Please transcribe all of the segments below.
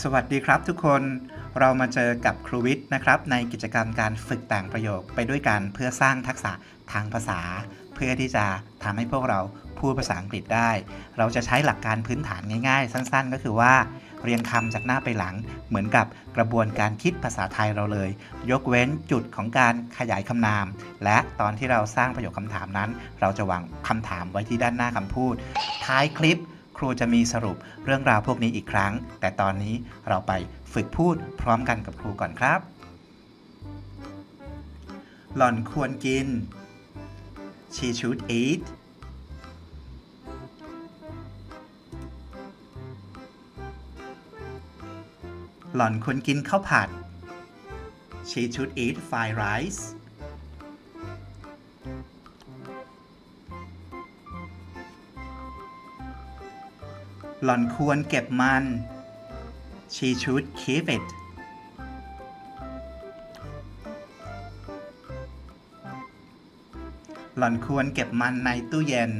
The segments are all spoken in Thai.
สวัสดีครับทุกคนเรามาเจอกับครูวิทย์นะครับ ในกิจกรรมการฝึกแต่งประโยคไปด้วยกันเพื่อสร้างทักษะทางภาษา เพื่อที่จะทำให้พวกเราพูดภาษาอังกฤษได้ เราจะใช้หลักการพื้นฐานง่ายๆ สั้นๆ ก็คือว่า เรียงคำจากหน้าไปหลัง เหมือนกับกระบวนการคิดภาษาไทยเราเลย ยกเว้นจุดของการขยายคำนาม และตอนที่เราสร้างประโยคคำถามนั้น เราจะวางคำถามไว้ที่ด้านหน้าคำพูด ท้ายคลิป รูจะมีสรุปเรื่องราวพวกนี้อีกครั้ง แต่ตอนนี้เราไปฝึกพูดพร้อมกันกับครูก่อนครับ หล่อนควรกิน she should eat หล่อนควรกินข้าวผัด she should eat fried rice หล่อนควรเก็บมัน she should keep it หล่อนควรเก็บมันในตู้เย็น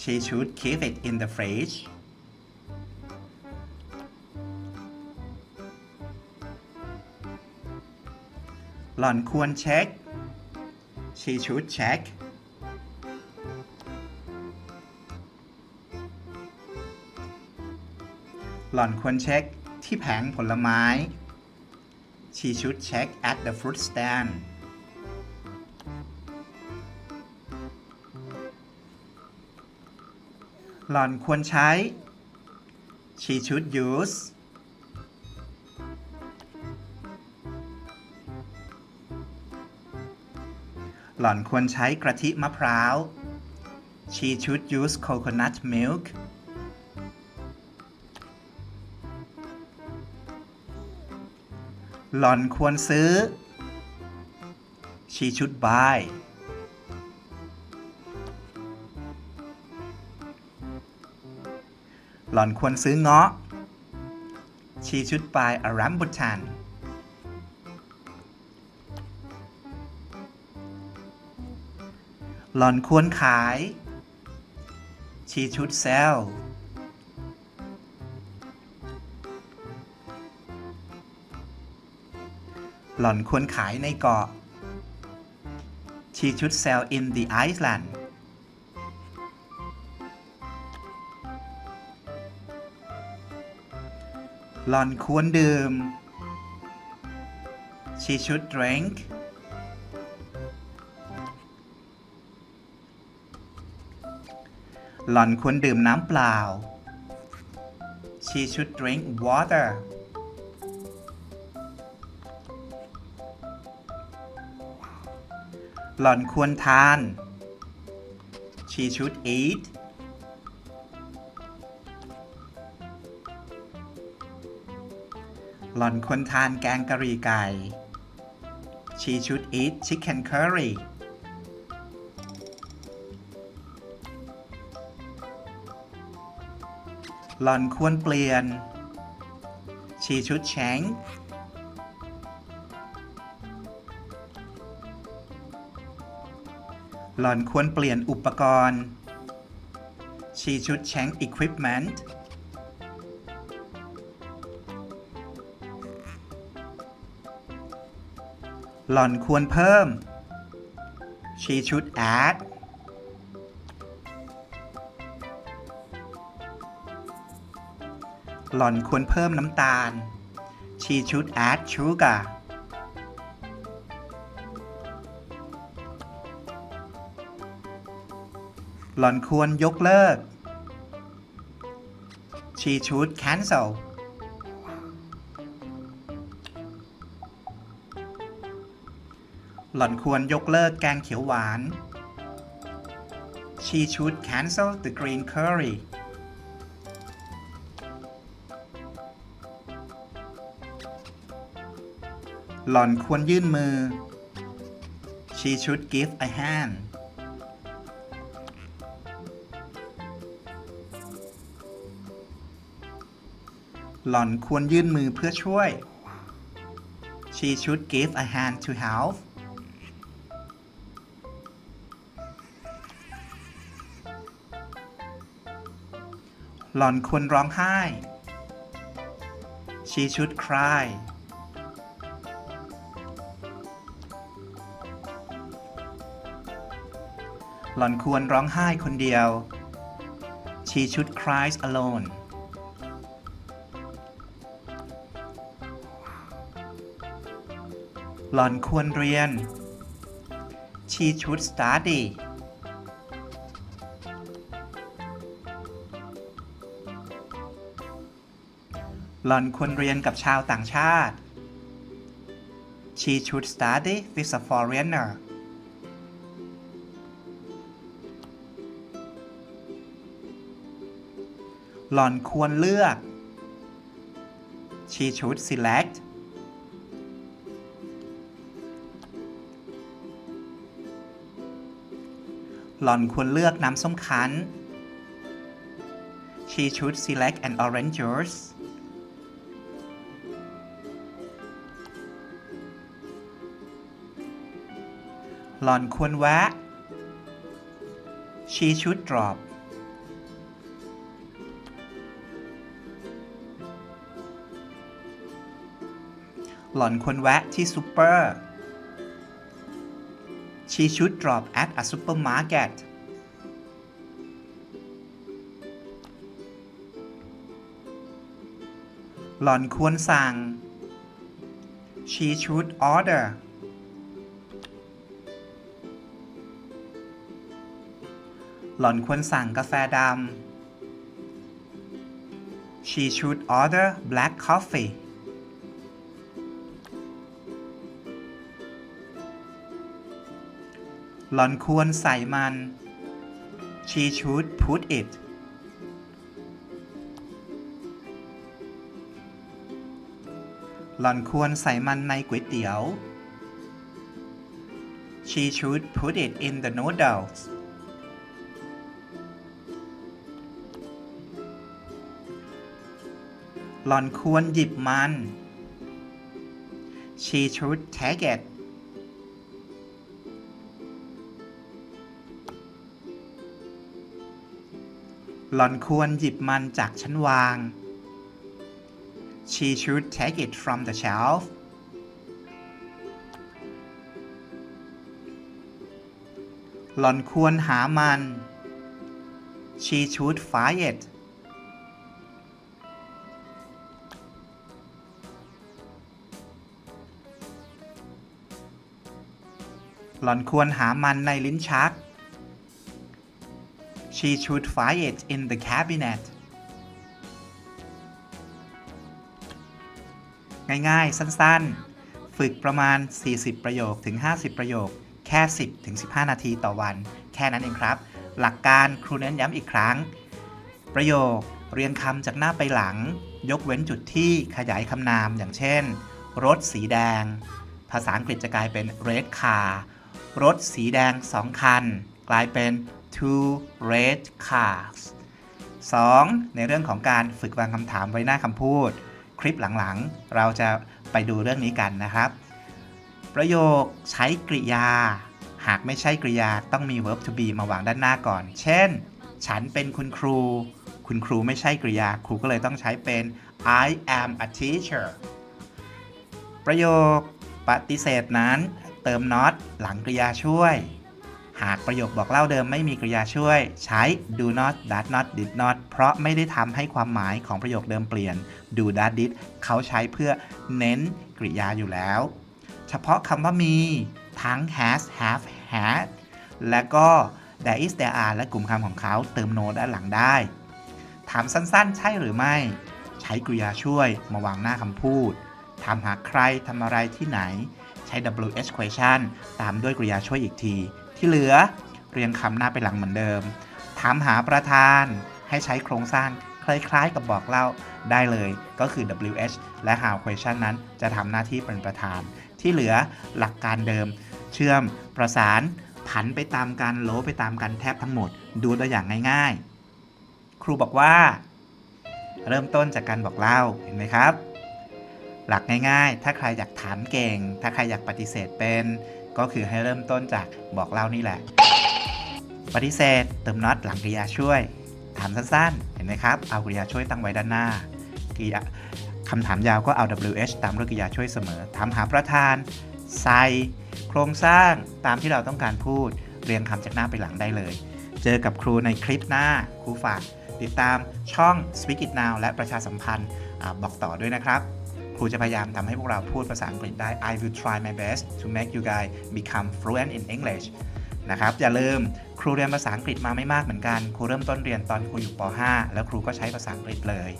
she should keep it in the fridge หล่อนควรเช็ค she should check หล่อนควรเช็คที่แผงผลไม้ she should check at the fruit stand หล่อนควรใช้ she should use หล่อนควรใช้กะทิมะพร้าว she should use coconut milk หล่อนควรซื้อ she should buy หล่อนควรซื้อเงาะ she should buy a rambutan หล่อนควรขาย she should sell หล่อนควรขายในเกาะ she should sell in the island หล่อนควรดื่ม she should drink หล่อนควรดื่มน้ำเปล่า she should drink water หล่อนควรทาน she should eat หล่อนควรทานแกงกะหรี่ไก่ she should eat chicken curry หล่อนควรเปลี่ยน she should change หล่อนควรเปลี่ยนอุปกรณ์ she should change equipment หล่อนควรเพิ่ม she should add หล่อนควรเพิ่มน้ำตาล she should add sugar หล่อนควรยกเลิก she should cancel หล่อนควรยกเลิกแกงเขียวหวาน she should cancel the green curry หล่อนควรยื่นมือ she should give a hand หล่อนควรยื่นมือเพื่อช่วย she should give a hand to help หล่อนควรร้องไห้ she should cry หล่อนควรร้องไห้คนเดียว she should cry alone หล่อนควรเรียน she should study หล่อนควรเรียนกับชาวต่างชาติ she should study with a foreigner หล่อนควรเลือก she should select หล่อนควรเลือกน้ำส้มคั้น she should select an orange juice หล่อนควรแวะ she should drop หล่อนควรแวะที่ซูเปอร์ she should drop at a supermarket หล่อนควรสั่ง she should order หล่อนควรสั่งกาแฟดำ she should order black coffee หล่อนควรใส่มัน she should put it หล่อนควรใส่มันในก๋วยเตี๋ยว she should put it in the noodles หล่อนควรหยิบมัน she should take it หล่อนควรหยิบมันจากชั้นวาง she should take it from the shelf หล่อนควรหามัน she should find it หล่อนควรหามันในลิ้นชัก she should find it in the cabinet ง่ายๆ สั้นๆ ฝึกประมาณ 40 ประโยคถึง 50 ประโยค แค่ 10ถึง15 นาทีต่อวัน แค่นั้นเองครับ หลักการครูเน้นย้ำอีกครั้ง ประโยคเรียงคำจากหน้าไปหลัง ยกเว้นจุดที่ขยายคำนามอย่างเช่น รถสีแดง ภาษาอังกฤษจะกลายเป็น red car รถสีแดง 2 คัน กลายเป็น two red cars 2. ในเรื่องของการฝึกวางคำถามไว้หน้าคำพูด คลิปหลังๆ เราจะไปดูเรื่องนี้กันนะครับ ประโยคใช้กริยา หากไม่ใช่กริยาต้องมี verb to be มาวางด้านหน้าก่อน เช่น ฉันเป็นคุณครู คุณครูไม่ใช่กริยา ครูก็เลยต้องใช้เป็น I am a teacher ประโยคปฏิเสธนั้น เติม not หลังกริยาช่วย หากประโยคบอกเล่าเดิมไม่มีกริยาช่วย ใช้ do not does not did not เพราะไม่ได้ทำให้ความหมายของประโยคเดิมเปลี่ยน do does did เขาใช้เพื่อเน้นกริยาอยู่แล้ว เฉพาะคำว่ามี ทั้ง has have had และก็ there is there are และกลุ่มคำของเขาเติม no ด้านหลังได้ ถามสั้นๆ ใช่หรือไม่ ใช้กริยาช่วยมาวางหน้าคำพูด ถามหาใครทำอะไรที่ไหน ใช้ WH question ตามด้วยกริยาช่วยอีกที ที่เหลือเรียงคำหน้าไปหลังเหมือนเดิม ถามหาประธานให้ใช้โครงสร้างคล้ายๆ กับบอกเล่าได้เลยก็คือ WH และ how question นั้นจะทำหน้าที่เป็นประธาน ที่เหลือหลักการเดิม เชื่อมประสานผันไปตามกันโลไปตามกันแทบทั้งหมด ดูตัวอย่างง่ายๆ ครูบอกว่า เริ่มต้นจากการบอกเล่าเห็นไหมครับ หลักง่ายๆ ถ้าใครอยากถามเก่ง ถ้าใครอยากปฏิเสธเป็น ก็คือให้เริ่มต้นจากบอกเล่านี่แหละ ปฏิเสธเติมน็อตหลังกริยาช่วย ถามสั้นๆ เห็นไหมครับ เอากริยาช่วยตั้งไว้ด้านหน้ากริยาคำถามยาวก็เอา WH ตามวรรคกริยาช่วยเสมอ ถามหาประธานใส่โครงสร้างตามที่เราต้องการพูด เรียงคำจากหน้าไปหลังได้เลย เจอกับครูในคลิปหน้า ครูฝาก ติดตามช่อง Speak It Now และประชาสัมพันธ์อบอกต่อด้วยนะครับ ครูจะพยายามทำให้พวกเราพูดภาษาอังกฤษได้ I will try my best to make you guys become fluent in English นะครับ อย่าลืมครูเรียนภาษาอังกฤษมาไม่มากเหมือนกัน ครูเริ่มต้นเรียนตอนครูอยู่ป .5 แล้วครูก็ใช้ภาษาอังกฤษเลย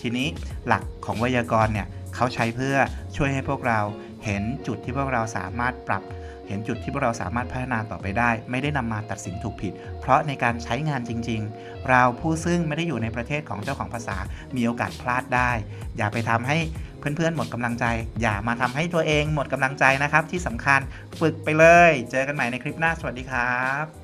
ทีนี้หลักของไวยากรณ์เนี่ยเขาใช้เพื่อช่วยให้พวกเราเห็นจุดที่พวกเราสามารถปรับ เห็นจุดที่พวกเราสามารถพัฒนาต่อไปได้ ไม่ได้นำมาตัดสินถูกผิด เพราะในการใช้งานจริง ๆ เราผู้ซึ่งไม่ได้อยู่ในประเทศของเจ้าของภาษามีโอกาสพลาดได้ อย่าไปทำให้ เพื่อนๆหมดกำลังใจ อย่ามาทำให้ตัวเองหมดกำลังใจนะครับ ที่สำคัญฝึกไปเลย เจอกันใหม่ในคลิปหน้าสวัสดีครับ